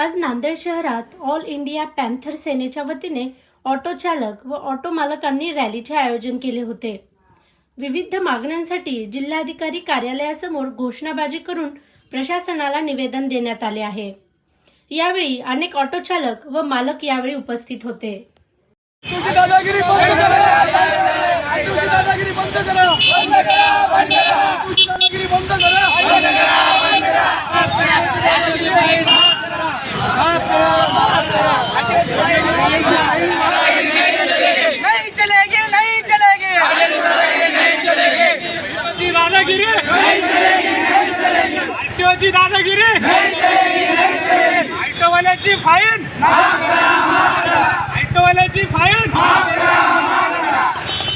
आज नांदेड शहरात all India panther सेनेच्या वतीने ऑटो चालक व ऑटो मालकांनी रॅलीचे आयोजन केले होते. विविध मागण्यांसाठी जिल्हाधिकारी कार्यालयासमोर घोषणाबाजी करून प्रशासनाला निवेदन देण्यात आले आहे. यावेळी अनेक ऑटो चालक व मालक यावेळी उपस्थित होते तुझी दादागिरी बंद करा तुझी दादागिरी बंद करा तुझी दादागिरी बंद करा नहीं चलेगी नहीं चलेगी तुझी दादागिरी वाल्याची दादागिरी. आयटोवाल्याची फाईन. आयटोवाल्याची फाईन.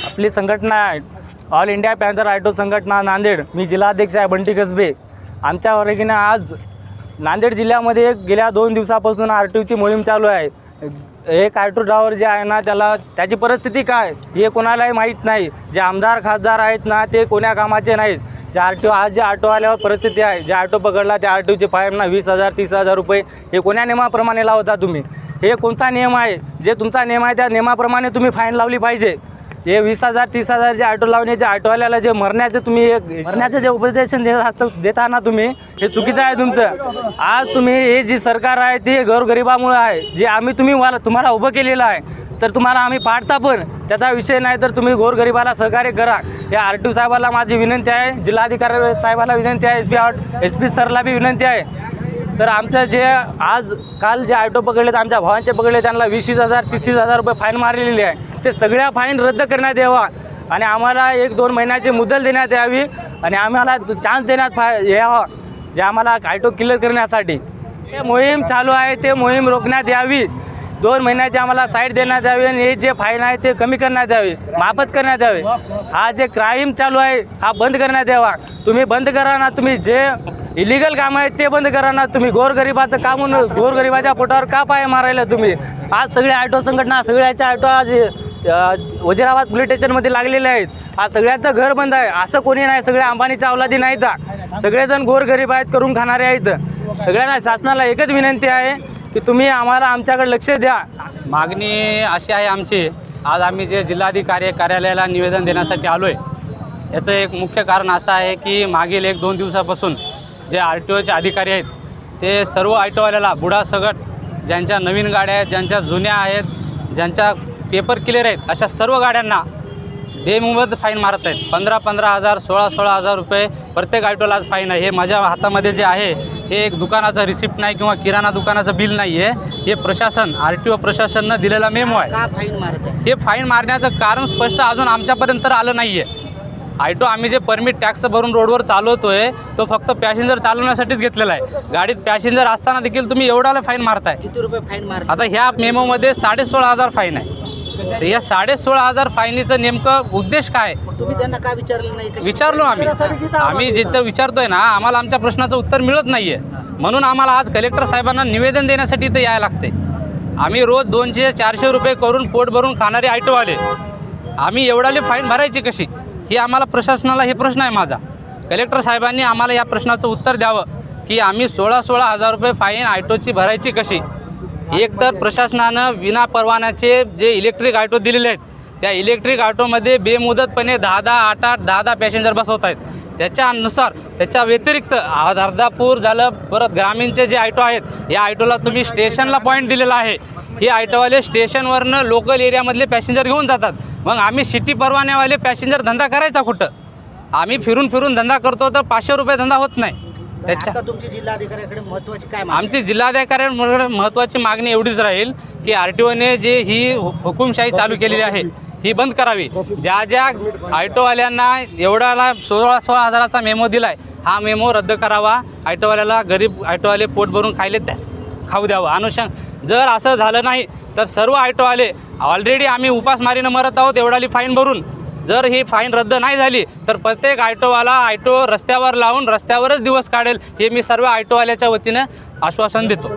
आपली संघटना आहे. ऑल इंडिया पॅन्थर ऑटो संघटना नांदेड. मी जिल्हाध्यक्ष आहे बंटी कसबे. आमच्या वर्गीने आज नांदेड जिल्ह्यामध्ये गेल्या दोन दिवसापासून आर टी ओची मोहीम चालू आहे. एक ऑटो ड्रायव्हर जे आहे ना त्याला त्याची परिस्थिती काय? हे कोणालाही माहीत नाही. जे आमदार खासदार आहेत ना ते कोण्या कामाचे नाहीत. जे आर टी ओ आज जे ऑटो आल्यावर परिस्थिती आहे. जे ऑटो पकडला त्या आर टी ओचे फाईन ना वीस हजार तीस हजार रुपये हे कोण्या नियमाप्रमाणे लावता तुम्ही? हे कोणता नियम आहे? जे तुमचा नियम आहे त्या नियमाप्रमाणे तुम्ही फाईन लावली पाहिजे. हे वीस हजार तीस हजार जे ऑटो लावण्याचे ऑटोवाल्याला जे मरण्याचे तुम्ही एक मरण्याचं जे उपदेशन देत देता ना तुम्ही हे चुकीचं आहे तुमचं. आज तुम्ही हे जी सरकार आहे ते गोरगरिबामुळं आहे. जे आम्ही तुम्ही मला तुम्हाला उभं केलेलं आहे. तर तुम्हाला आम्ही पाडता पण त्याचा विषय नाही तर तुम्ही गोरगरिबाला सहकार्य करा. या आर टी ओ साहेबाला माझी विनंती आहे जिल्हाधिकारी साहेबाला विनंती आहे एस पी एस पी सरला बी विनंती आहे. तर आमचं जे आज काल जे ऑटो पकडलेत आमच्या भावांचे पकडले त्यांना वीस वीस हजार तीस तीस हजार रुपये फाईन मारलेली आहे. ते सगळ्या फाईन रद्द करण्यात यावा आणि आम्हाला एक दोन महिन्याची मुदल देण्यात यावी आणि आम्हाला चान्स देण्यात फा यावा जे आम्हाला ऑटो क्लिअर करण्यासाठी. ते मोहीम चालू आहे ते मोहीम रोखण्यात यावी. दोन महिन्याची आम्हाला साईड देण्यात यावी आणि हे जे फाईन आहे ते कमी करण्यात यावे माफत करण्यात यावे. हा जे क्राईम चालू आहे हा बंद करण्यात यावा. तुम्ही बंद करा ना तुम्ही जे इलिगल काम आहे ते बंद करा ना. तुम्ही गोरगरिबाचं काम होऊन गोरगरिबाच्या पोटावर का पाय मारायला तुम्ही. आज सगळ्या ऑटो संघटना सगळ्याच्या ऑटो आज वजिराबाद पोलीस स्टेशनमध्ये लागलेले आहेत. आज सगळ्यांचं घर बंद आहे. असं कोणी नाही सगळ्या अंबानीच्या अवलादी नाहीत. सगळेजण गोरगरीब आहेत करून खाणारे आहेत. सगळ्यांना शासनाला एकच विनंती आहे की तुम्ही आम्हाला आमच्याकडे लक्ष द्या. मागणी अशी आहे आमची. आज आम्ही जे जिल्हाधिकारी कार्यालयाला निवेदन देण्यासाठी आलो आहे याचं एक मुख्य कारण असं आहे की मागील एक दोन दिवसापासून जे आर टी ओचे अधिकारी आहेत ते सर्व ऑटोवाल्याला बुडासगट ज्यांच्या नवीन गाड्या आहेत ज्यांच्या जुन्या आहेत ज्यांच्या पेपर क्लिअर आहेत अशा सर्व गाड्यांना बेमुदत फाईन मारत आहेत. पंधरा पंधरा हजार सोळा सोळा हजार रुपये प्रत्येक ऑटोला आज फाईन आहे. हे माझ्या हातामध्ये जे आहे हे एक दुकानाचं रिसिप्ट नाही किंवा किराणा दुकानाचं बिल नाही आहे. हे प्रशासन आर टी ओ प्रशासननं दिलेला मेमो आहे. फाईन मारत आहे? हे फाईन मारण्याचं कारण स्पष्ट अजून आमच्यापर्यंत तर आलं नाही आहे ऑटो आम्ही जे परमिट टॅक्स भरून रोडवर चालवतोय तो फक्त पॅसेंजर चालवण्यासाठीच घेतलेला आहे. गाडीत पॅसेंजर असताना देखील तुम्ही एवढाला फाईन मारताय. किती रुपये फाईन मारत आता ह्या मेमोमध्ये साडेसोळा हजार फाईन आहे. तर या साडेसोळा हजार फाईनीचं नेमकं उद्देश काय? तुम्ही त्यांना का विचारलं नाही? विचारलो आम्ही. आम्ही जिथं विचारतोय ना आम्हाला आमच्या प्रश्नाचं उत्तर मिळत नाही आहे म्हणून आम्हाला आज कलेक्टर साहेबांना निवेदन देण्यासाठी इथं यायला लागते आम्ही रोज दोनशे चारशे रुपये करून पोट भरून खाणारे ऑटोवाले आम्ही एवढाले फाईन भरायची कशी? ही आम्हाला प्रशासनाला हे प्रश्न आहे माझा. कलेक्टर साहेबांनी आम्हाला या प्रश्नाचं उत्तर द्यावं की आम्ही सोळा सोळा हजार रुपये फाईन ऑटोची भरायची कशी? एक तर प्रशासनानं विना परवान्याचे जे इलेक्ट्रिक ऑटो दिलेले आहेत त्या इलेक्ट्रिक ऑटोमध्ये बेमुदतपणे दहा दहा आठ आठ दहा दहा पॅसेंजर बसवत आहेत. त्याच्यानुसार त्याच्या व्यतिरिक्त आज अर्धापूर झालं परत ग्रामीणचे जे ऑटो आहेत या ऑटोला तुम्ही स्टेशनला पॉईंट दिलेला आहे. हे ऑटोवाले स्टेशनवरनं लोकल एरियामधले पॅसेंजर घेऊन जातात. मग आम्ही सिटी परवान्यावाले पॅसेंजर धंदा करायचा कुठं? आम्ही फिरून फिरून धंदा करतो तर पाचशे रुपये धंदा होत नाही. त्याच्या आता तुमची जिल्हाधिकाऱ्याकडे महत्वाची काय मागणी? आमची जिल्हाधिकाऱ्यांकडे महत्त्वाची मागणी एवढीच राहील की आर टी ओने जे ही हुकुमशाही चालू केलेली आहे ही बंद करावी. ज्या ज्या ऑटोवाल्यांना एवढ्याला सोळा सोळा हजाराचा मेमो दिला आहे हा मेमो रद्द करावा. ऑटोवाल्याला गरीब ऑटोवाले पोट भरून खायले त्या खाऊ द्यावं. अनुषंग जर असं झालं नाही तर सर्व ऑटोवाले ऑलरेडी आम्ही उपासमारीनं मरत आहोत एवढाली फाईन भरून. जर ही फाईन रद्द नाही झाली तर प्रत्येक आयटोवाला आयटो रस्त्यावर लावून रस्त्यावरच दिवस काढेल हे मी सर्व आयटोवाल्याच्या वतीनं आश्वासन देतो.